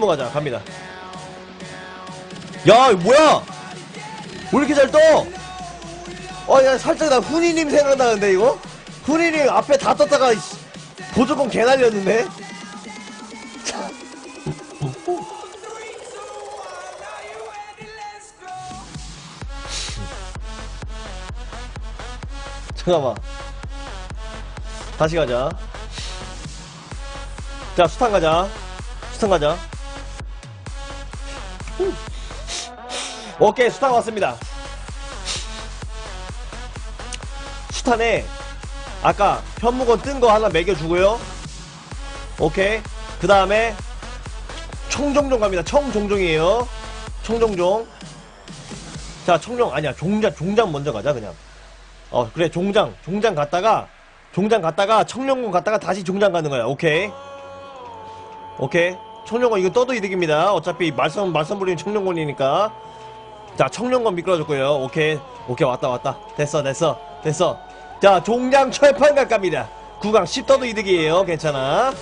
가자. 갑니다. 야 뭐야? 왜 이렇게 잘 떠? 어야 살짝 나 훈이님 생각나는데 이거? 훈이님 앞에 다 떴다가 보조건 개 날렸는데? 잠깐만. 다시 가자. 자 수탄 가자. 수탄 가자 오케이 수탄 왔습니다. 수탄에 아까 현무건 뜬 거 하나 매겨주고요. 오케이. 그 다음에 청종종 갑니다. 청종종이에요. 청종종. 자 청종 아니야. 종장 종장 먼저 가자 그냥. 어 그래 종장. 종장 갔다가 종장 갔다가 청룡군 갔다가 다시 종장 가는 거야. 오케이. 오케이 청룡군 이거 떠도 이득입니다. 어차피 말썽 말썽 부리는 청룡군이니까. 자 청룡군 미끄러졌고요. 오케이. 오케이 왔다 왔다. 됐어 됐어 됐어. 자 종장 철판 가깝니다. 구강 10 떠도 이득이에요. 괜찮아.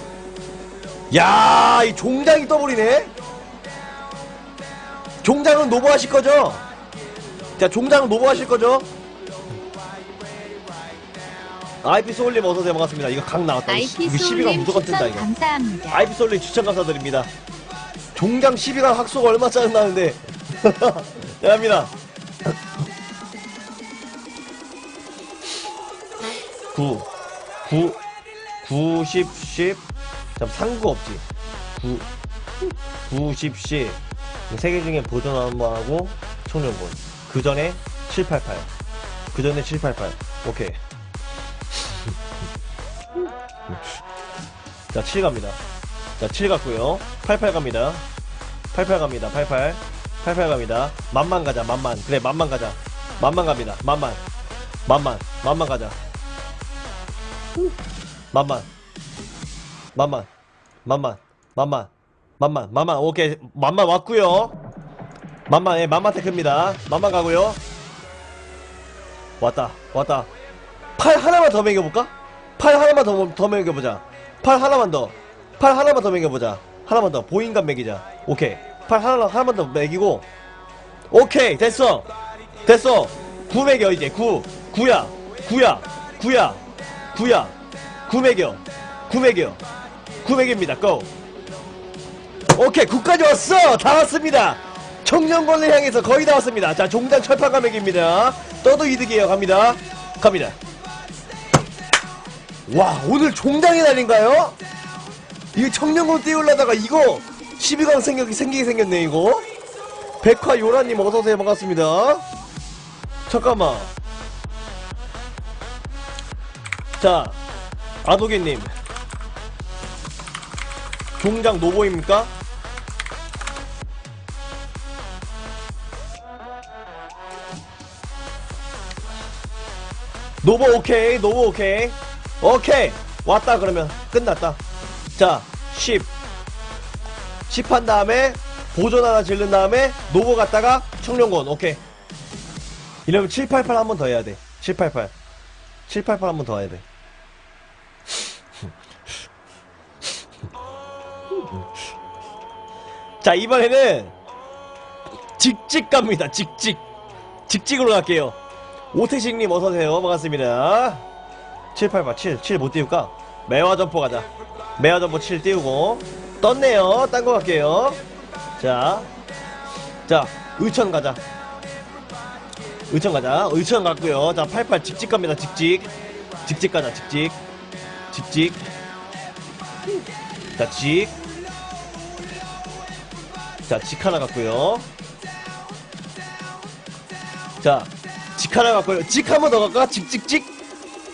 야 이 종장이 떠버리네. 종장은 노보 하실 거죠? 자 종장은 노보 하실 거죠 IP 소울님 어서오세요. 반갑습니다. 이거 강 나왔다. IP 이거 12강 소울님 무조건 뜬다 추천 이거. 감사합니다. IP 소울님 추천 감사드립니다. 종장 12강 학속 얼마 짜증나는데. 야 합니다. 9 9 9 10 10 잠 상구가 없지? 9 9 10 10 세 개 중에 보존 한번 하고 청년본. 그 전에 788. 그 전에 788. 오케이. 자, 7 갑니다. 자, 7 갔고요. 88 갑니다. 88 갑니다. 88. 88 갑니다. 만만 가자. 만만. 그래, 만만 가자. 만만 갑니다. 만만. 만만. 만만 가자. 만만. 만만. 만만. 만만. 만만. 만만. 오케이. 만만 왔고요. 만만. 예, 만만 테크입니다. 만만 가고요. 왔다. 왔다. 팔 하나만 더 먹여볼까? 팔 하나만 더, 더 먹여보자. 팔 하나만 더. 팔 하나만 더 먹여보자. 하나만 더. 보인감 먹이자. 오케이. 팔 하나, 하나만 더 먹이고. 오케이. 됐어. 됐어. 구 먹여, 이제. 구. 구야. 구야. 구야. 구야. 구 먹여. 구 먹여. 구 먹입니다. 고. 오케이. 구까지 왔어. 다 왔습니다. 청년권을 향해서 거의 다 왔습니다. 자, 종단 철판 가맥입니다. 떠도 이득이에요. 갑니다. 갑니다. 와, 오늘 종장의 날인가요? 이거 청년권 띄우려다가 이거 12강 생기, 생기게 생겼네, 이거. 백화 요라님 어서오세요. 반갑습니다. 잠깐만. 자, 아도개님. 종장 노보입니까? 노보 오케이 노보 오케이 오케이. 왔다 그러면 끝났다. 자 10. 10한 다음에 보존 하나 질른 다음에 노보 갔다가 청룡권. 오케이. 이러면 788 한 번 더 해야 돼. 788 788 한 번 더 해야 돼. 자 이번에는 직직 갑니다. 직직. 직직으로 갈게요. 오태식님 어서오세요. 반갑습니다 788 7 7 못 띄울까? 매화 점포 가자. 매화 점포 7 띄우고. 떴네요. 딴 거 갈게요. 자, 자 의천 가자. 의천 가자. 의천 갔고요. 자 88 직직 갑니다. 직직. 직직 가자. 직직. 직직. 자 직. 자, 직 하나 갔고요. 자, 직 하나 갔고요. 직 한 번 더 갈까? 직직직?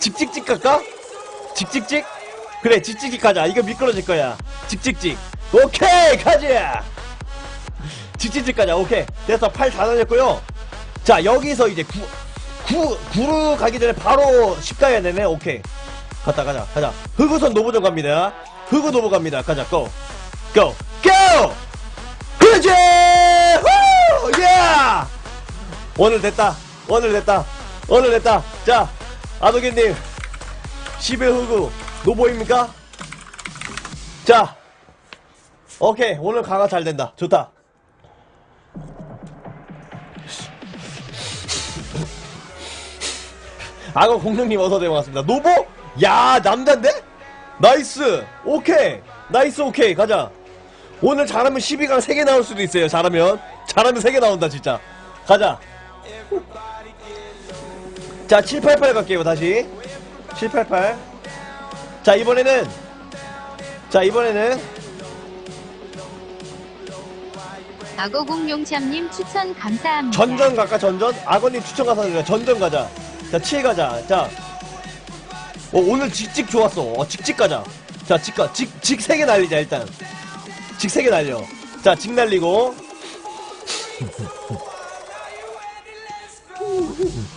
직직직 갈까? 직직직? 그래, 직직직 가자. 이거 미끄러질 거야. 직직직. 오케이, 가자! 직직직 가자. 오케이. 됐어. 팔다 날렸고요. 자, 여기서 이제 구, 구, 구루 가기 전에 바로 10 가야 되네. 오케이. 갔다 가자. 가자. 흑우선 노보전 갑니다. 흑우 노보 갑니다. 가자. 고! 고! 고! 그렇지! 후! 야! 오늘 됐다. 오늘 됐다. 오늘 됐다. 자, 아도기님. 10회 흑우 노보입니까? 자, 오케이. 오늘 강화 잘 된다. 좋다. 악어 공룡님 어서 네 반갑습니다. 노보? 야 남잔데? 나이스. 오케이. 나이스 오케이. 가자. 오늘 잘하면 12강 3개 나올 수도 있어요 잘하면. 잘하면 3개 나온다 진짜. 가자 자 788 갈게요 다시. 788 자 이번에는 자 이번에는. 악어공룡참님 추천 감사합니다. 전전 갈까 전전? 악어님 추천 가서 드려 전전 가자. 자 7 가자. 자. 어, 오늘 직직 좋았어. 어, 직직 가자. 자 직 가 직 직 3개 날리자 일단. 직 3개 날려. 자 직 날리고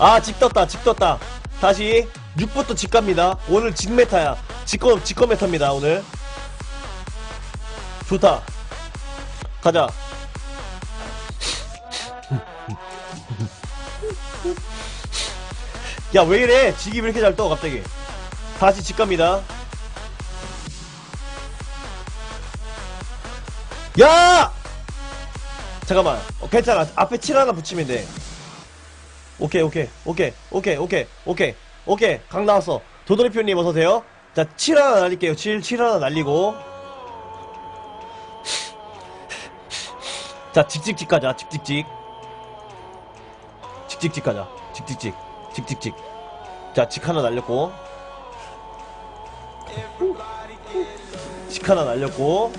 아 직 떴다 직 떴다. 다시 6부터 직 갑니다. 오늘 직 메타야. 직거 직거 메타입니다 오늘. 좋다. 가자. 야 왜 이래? 직이 왜 이렇게 잘 떠 갑자기? 다시 직 갑니다. 야! 잠깐만. 어, 괜찮아. 앞에 7 하나 붙이면 돼 오케이 오케이 오케이 오케이 오케이 오케이 오케이. 강 나왔어. 도돌이표님 어서오세요. 자 7 하나 날릴게요. 7 7 하나 날리고. 자 직직직 가자 직직직. 직직직 가자. 직직직. 직직직. 자직 하나 날렸고. 직 하나 날렸고.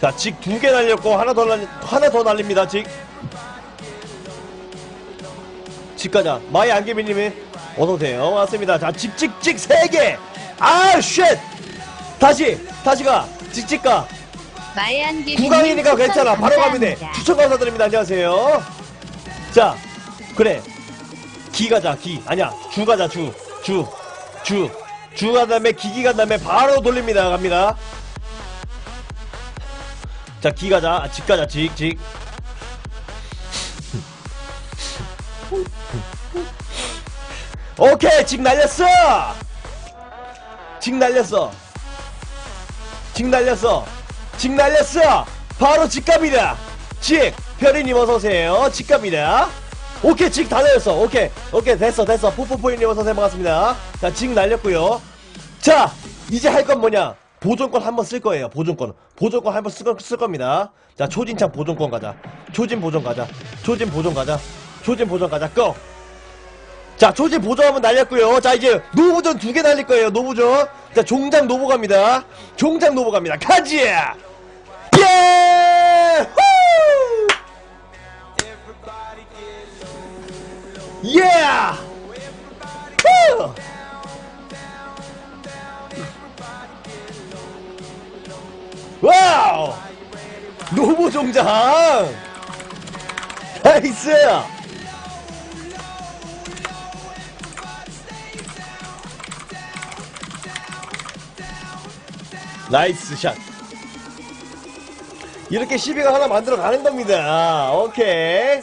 자 직 두 개 날렸고 하나 더 날리 하나 더 날립니다. 직 직가자 마이 안개비님이 어서오세요. 왔습니다. 자 직직직 세개 아쉣! 다시 다시 가 직직가. 마에한 개 구강이니까 괜찮아. 바로 가면 돼. 추천 감사드립니다. 안녕하세요. 자 그래. 기 가자 기. 아니야 주 가자 주 주 주 주 간 다음에 기기 간 다음에 바로 돌립니다. 갑니다. 자 기 가자. 아, 직 가자. 직직 오케이 직 날렸어! 직 날렸어. 직 날렸어. 직 날렸어. 바로 직갑이다. 직 별이님 어서오세요. 직갑이다. 오케이 직 다 날렸어. 오케이 오케이 됐어 됐어. 포포포이님 어서오세요. 반갑습니다. 자직 날렸고요. 자 이제 할 건 뭐냐? 보존권 한번 쓸 거예요 보존권. 보존권 한번 쓸, 거- 쓸 겁니다. 자 초진창 보존권 가자. 초진 보존 가자. 초진 보존 가자 초진 보존 가자 고! 자 초진 보존 한번 날렸고요 자 이제 노부전 두 개 날릴 거예요 노부전 자 종장 노보 갑니다 종장 노보 갑니다 가지 예! 후! 예! 후! 와우! 노보 종장! 나이스! 나이스 샷. 이렇게 시비가 하나 만들어 가는 겁니다. 오케이.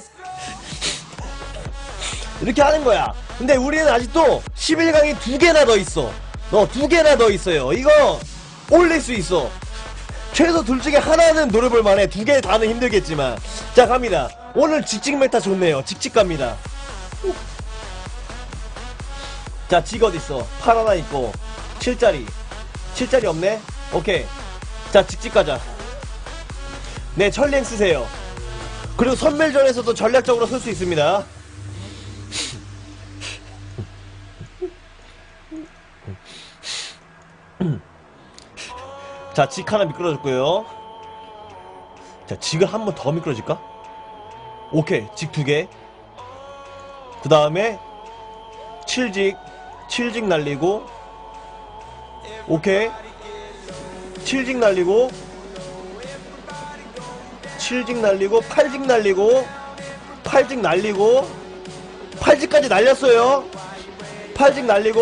이렇게 하는 거야. 근데 우리는 아직도 11강이 두 개나 더 있어. 너 두 개나 더 있어요. 이거 올릴 수 있어. 최소 둘 중에 하나는 노려볼 만해. 두 개 다는 힘들겠지만. 자, 갑니다. 오늘 직직 메타 좋네요. 직직 갑니다. 자, 직 어딨어? 8 하나 있고, 7짜리. 7짜리 없네? 오케이. 자, 직직 가자. 네, 천랭 쓰세요. 그리고 선멸전에서도 전략적으로 쓸 수 있습니다. 자, 직 하나 미끄러졌고요. 자, 직을 한 번 더 미끄러질까? 오케이, 직 두 개. 그 다음에 7직, 7직 날리고, 오케이. 7직 날리고, 7직 날리고, 8직 날리고, 8직 날리고, 8직까지 날렸어요. 8직 날리고,